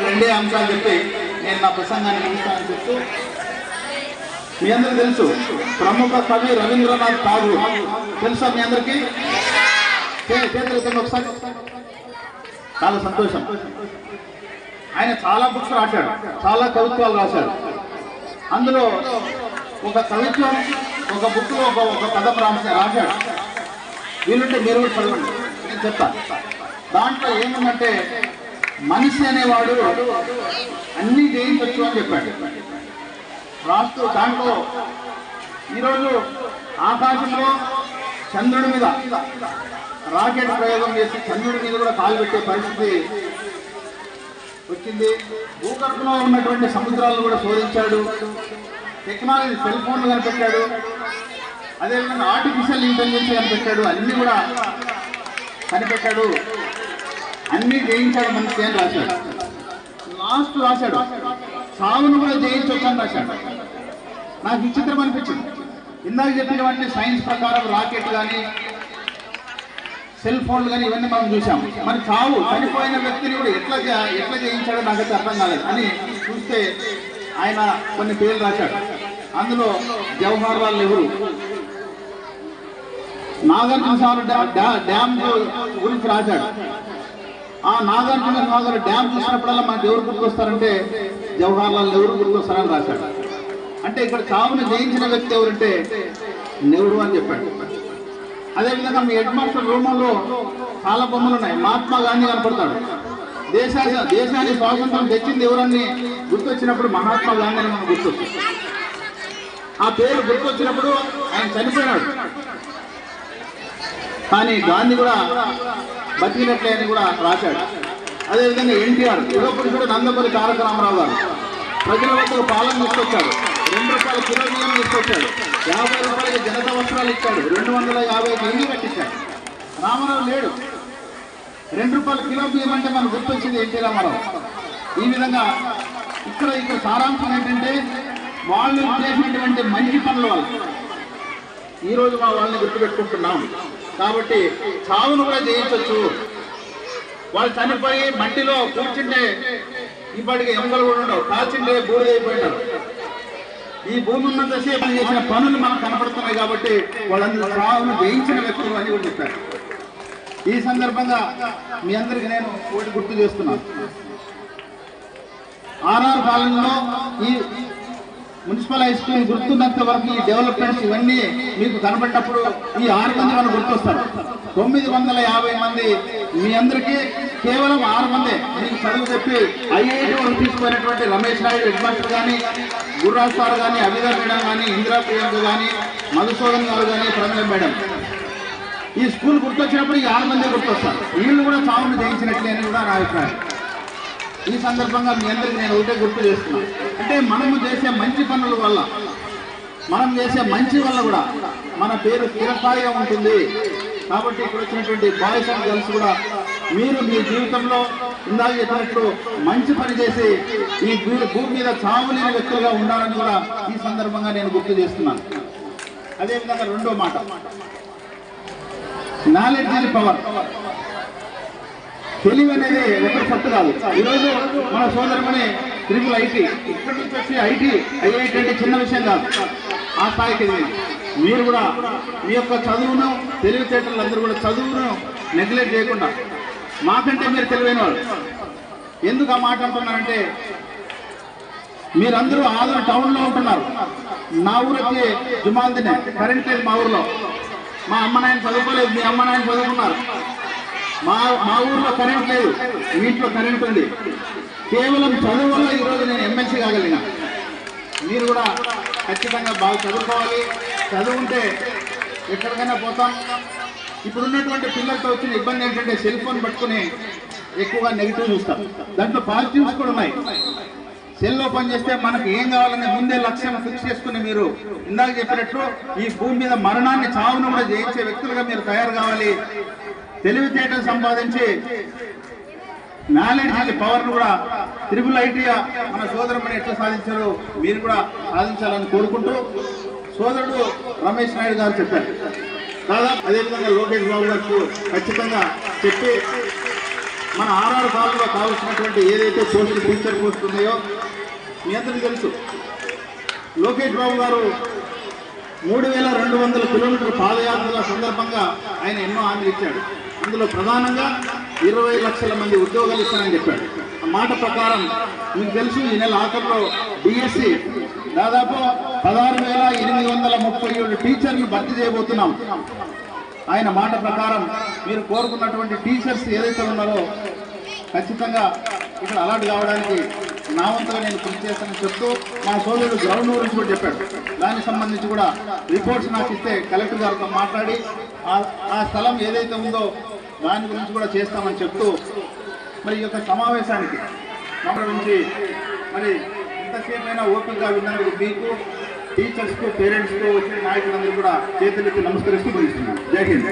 రెండే అంశాలు చెప్పి నేను నా ప్రసంగాన్ని ముగిస్తానని చెప్తూ మీ అందరికి తెలుసు ప్రముఖ కవి రవీంద్రనాథ్ ఠాగూర్. తెలుసా మీ అందరికి? ఒకసారి. చాలా సంతోషం. ఆయన చాలా బుక్స్ రాశాడు చాలా కవిత్వాలు రాశాడు. అందులో ఒక కవిత్వం ఒక బుక్లో ఒక ఒక పదం రాసా రాశాడు. వీలుంటే మీరు చదవండి. నేను చెప్తాను దాంట్లో ఏముందంటే మనిషి అనేవాడు అన్నీ జయించవచ్చు అని చెప్పాడు. రాస్తూ దాంట్లో ఈరోజు ఆకాశంలో చంద్రుడి మీద రాకెట్ ప్రయోగం చేసి చంద్రుడి మీద కూడా కాలు పెట్టే పరిస్థితి వచ్చింది. భూగర్భంలో ఉన్నటువంటి సముద్రాలను కూడా శోధించాడు. టెక్నాలజీ సెల్ ఫోన్లు కనిపెట్టాడు. అదేవిధంగా ఆర్టిఫిషియల్ ఇంటెలిజెన్స్ కనిపెట్టాడు. అన్నీ కూడా కనిపెట్టాడు. అన్ని జయించాడు మనిషి అని రాశాడు. లాస్ట్ రాశాడు. సాగును కూడా జయించవచ్చు అని రాశాడు. నాకు విచిత్రం అనిపించింది. ఇందాక చెప్పినవన్నీ సైన్స్ ప్రకారం రాకెట్ కానీ సెల్ ఫోన్లు కానీ ఇవన్నీ మనం చూసాం మరి చావు చనిపోయిన వ్యక్తిని కూడా ఎట్లా ఎట్లా జయించాడో నాకైతే అర్థం కాలేదు. అని చూస్తే ఆయన కొన్ని పేర్లు రాశాడు. అందులో జవహర్ లాల్ నెహ్రూ నాగార్జున సాగర్ డ్యామ్ గురించి రాశాడు. ఆ నాగార్జున సాగర్ డ్యామ్ చూసినప్పుడల్లా మనకు ఎవరు గుర్తొస్తారంటే జవహర్ లాల్ నెహ్రూ గుర్తొస్తారని రాశాడు. అంటే ఇక్కడ చావును జయించిన వ్యక్తి ఎవరంటే నెహ్రూ అని చెప్పాడు. అదేవిధంగా మీ హెడ్ మాస్టర్ రూమంలో చాలా బొమ్మలు ఉన్నాయి. మహాత్మా గాంధీ కనపడతాడు. దేశాన్ని దేశాన్ని స్వాతంత్రం తెచ్చింది ఎవరని గుర్తొచ్చినప్పుడు మహాత్మా గాంధీ అని మనం గుర్తొచ్చు. ఆ పేరు గుర్తొచ్చినప్పుడు ఆయన చనిపోయినాడు కానీ గాంధీ కూడా బతికినట్లే అని కూడా రాశాడు. అదేవిధంగా ఎన్టీఆర్ యుగ పురుషుడు నందమూరి తారక రామారావు గారు. ప్రజల వద్దకు పాలన తీసుకొచ్చాడు. రెండు రూపాయల కిలో బియ్యం తీసుకొచ్చాడు. యాభై రూపాయలకి జనత వస్త్రాలు ఇచ్చాడు. రెండు వందల యాభై ఇల్లు కట్టించాడు. రామారావు లేడు. రెండు రూపాయల కిలో బియ్యం అంటే మనకు గుర్తొచ్చింది ఎన్టీ రామారావు. ఈ విధంగా ఇక్కడ ఇక్కడ సారాంశం ఏంటంటే వాళ్ళు చేసినటువంటి మంచి పనుల వల్ల ఈరోజు మా వాళ్ళని గుర్తుపెట్టుకుంటున్నాం. కాబట్టి చావును కూడా జయించవచ్చు వాళ్ళు చనిపోయి మట్టిలో కూర్చుంటే ఇప్పటికి ఎముకలు కూడా ఉండవు. కాల్చిండే బూడిదైపోయినారు ఈ భూమి ఉన్నంతసేపు చేసిన పనులు మనకు కనపడుతున్నాయి కాబట్టి వాళ్ళందరూ చావును జయించిన వ్యక్తులు అని కూడా చెప్పారు. ఈ సందర్భంగా మీ అందరికి నేను ఒకటి గుర్తు చేస్తున్నాను. ఆర్ఆర్ కాలంలో ఈ మున్సిపల్ హై స్కూల్ గుర్తున్నంత వరకు ఈ డెవలప్మెంట్స్ ఇవన్నీ మీకు కనబడినప్పుడు ఈ ఆరు మంది మనం గుర్తొస్తారు. తొమ్మిది వందల యాభై మంది మీ అందరికీ కేవలం ఆరు మందే. మీకు చదువు చెప్పి ఐఐటి వరకు తీసుకునేటువంటి రమేష్ నాయుడు హెడ్ మాస్టర్ కానీ గుర్రాజ్ సార్ కానీ అభిగా మేడం కానీ ఇందిరా ప్రియాంక కానీ మధుసూదన్ గారు కానీ ప్రమేయ మేడం. ఈ స్కూల్ గుర్తొచ్చినప్పుడు ఈ ఆరు మంది గుర్తొస్తారు. వీళ్ళు కూడా చావును జయించినట్లే అని కూడా నా అభిప్రాయం. ఈ సందర్భంగా మీ అందరికీ నేను ఒకటే గుర్తు చేస్తున్నాను అంటే మనము చేసే మంచి పనుల వల్ల మనం చేసే మంచి వల్ల కూడా మన పేరు స్థిరస్థాయిగా ఉంటుంది. కాబట్టి ఇక్కడ వచ్చినటువంటి బాయ్స్ అండ్ గర్ల్స్ కూడా మీరు మీ జీవితంలో ఇందాక చెప్పినట్లు మంచి పని చేసి ఈ భూ- భూమి మీద చావు లేని వ్యక్తులుగా ఉండాలని కూడా ఈ సందర్భంగా నేను గుర్తు చేస్తున్నాను. అదేవిధంగా రెండో మాట. నాలెడ్జ్ ఇస్ పవర్ తెలివి అనేది ఒక సత్తు కాదు. ఈరోజు మన సోదరమని త్రిపుల్ ఐటీ ఇక్కడి నుంచి వచ్చి ఐటీ ఐఐటి అంటే చిన్న విషయం కాదు. ఆ స్థాయికి మీరు కూడా మీ యొక్క చదువును తెలివితేటలు అందరూ కూడా చదువును నెగ్లెక్ట్ చేయకుండా మాకంటే మీరు తెలివైన వాళ్ళు ఎందుకు ఆ మాట అంటున్నారంటే మీరందరూ ఆదరణ టౌన్లో ఉంటున్నారు. నా ఊరు వచ్చి జుమాల్దినే కరెంట్ లేదు మా ఊర్లో. మా అమ్మ నాయన చదువుకోలేదు మీ అమ్మ నాయన చదువుకున్నారు. మా మా ఊర్లో కరెంట్ లేదు. వీటిలో ఇంట్లో కరెంట్ ఉంది. కేవలం చదువు వల్ల ఈరోజు నేను ఎమ్మెల్సీ కాగలిగిన మీరు కూడా ఖచ్చితంగా బాగా చదువుకోవాలి. చదువుంటే ఎక్కడికైనా పోతాం. ఇప్పుడున్నటువంటి పిల్లలతో వచ్చిన ఇబ్బంది ఏంటంటే సెల్ ఫోన్ పట్టుకుని ఎక్కువగా నెగిటివ్ చూస్తాం. దాంట్లో పాజిటివ్స్ కూడా ఉన్నాయి. సెల్లో పనిచేస్తే చేస్తే మనకు ఏం కావాలనే ముందే లక్ష్యం ఫిక్స్ చేసుకుని మీరు ఇందాక చెప్పినట్లు ఈ భూమి మీద మరణాన్ని చావును కూడా జయించే వ్యక్తులుగా మీరు తయారు కావాలి. తెలివితేటలు సంపాదించి నాలెడ్జ్ పవర్ కూడా త్రిపుల్ ఐటీ మన సోదరుమని ఎట్లా సాధించారో మీరు కూడా సాధించాలని కోరుకుంటూ సోదరుడు రమేష్ నాయుడు గారు చెప్పారు. దాదాపు అదేవిధంగా లోకేష్ బాబు గారు ఖచ్చితంగా చెప్పి మన ఆర్ఆర్ కాలంలో కావాల్సినటువంటి ఏదైతే పోస్టులు టీచర్ పోస్ట్ ఉన్నాయో మీ అందరికీ తెలుసు. లోకేష్ బాబు గారు మూడు వేల రెండు వందల కిలోమీటర్ పాదయాత్రల సందర్భంగా ఆయన ఎన్నో హామీలు ఇచ్చాడు. అందులో ప్రధానంగా ఇరవై లక్షల మంది ఉద్యోగాలు ఇస్తానని చెప్పాడు. ఆ మాట ప్రకారం మీకు తెలుసు ఈ నెల ఆఖరిలో డిఎస్సి దాదాపు పదహారు వేల ఎనిమిది వందల ముప్పై ఏడు టీచర్లు భర్తీ చేయబోతున్నాం. ఆయన మాట ప్రకారం మీరు కోరుకున్నటువంటి టీచర్స్ ఏదైతే ఉన్నారో ఖచ్చితంగా ఇక్కడ అలాంటి కావడానికి నా వంతుగా నేను కృషి చేస్తానని చెప్తూ మా సోదరుడు గ్రౌండ్ గురించి కూడా చెప్పాడు. దానికి సంబంధించి కూడా రిపోర్ట్స్ నాకు ఇస్తే కలెక్టర్ గారితో మాట్లాడి ఆ- స్థలం ఏదైతే ఉందో దాని గురించి కూడా చేస్తామని చెప్తూ మరి ఈ యొక్క సమావేశానికి మన నుంచి మరి ఎంతసేపైనా ఓపికగా విన్నందుకు మీకు టీచర్స్కు పేరెంట్స్కు వచ్చిన నాయకులందరూ కూడా చేతులెత్తి నమస్కరిస్తూ ముగిస్తున్నాను. జై హింద్.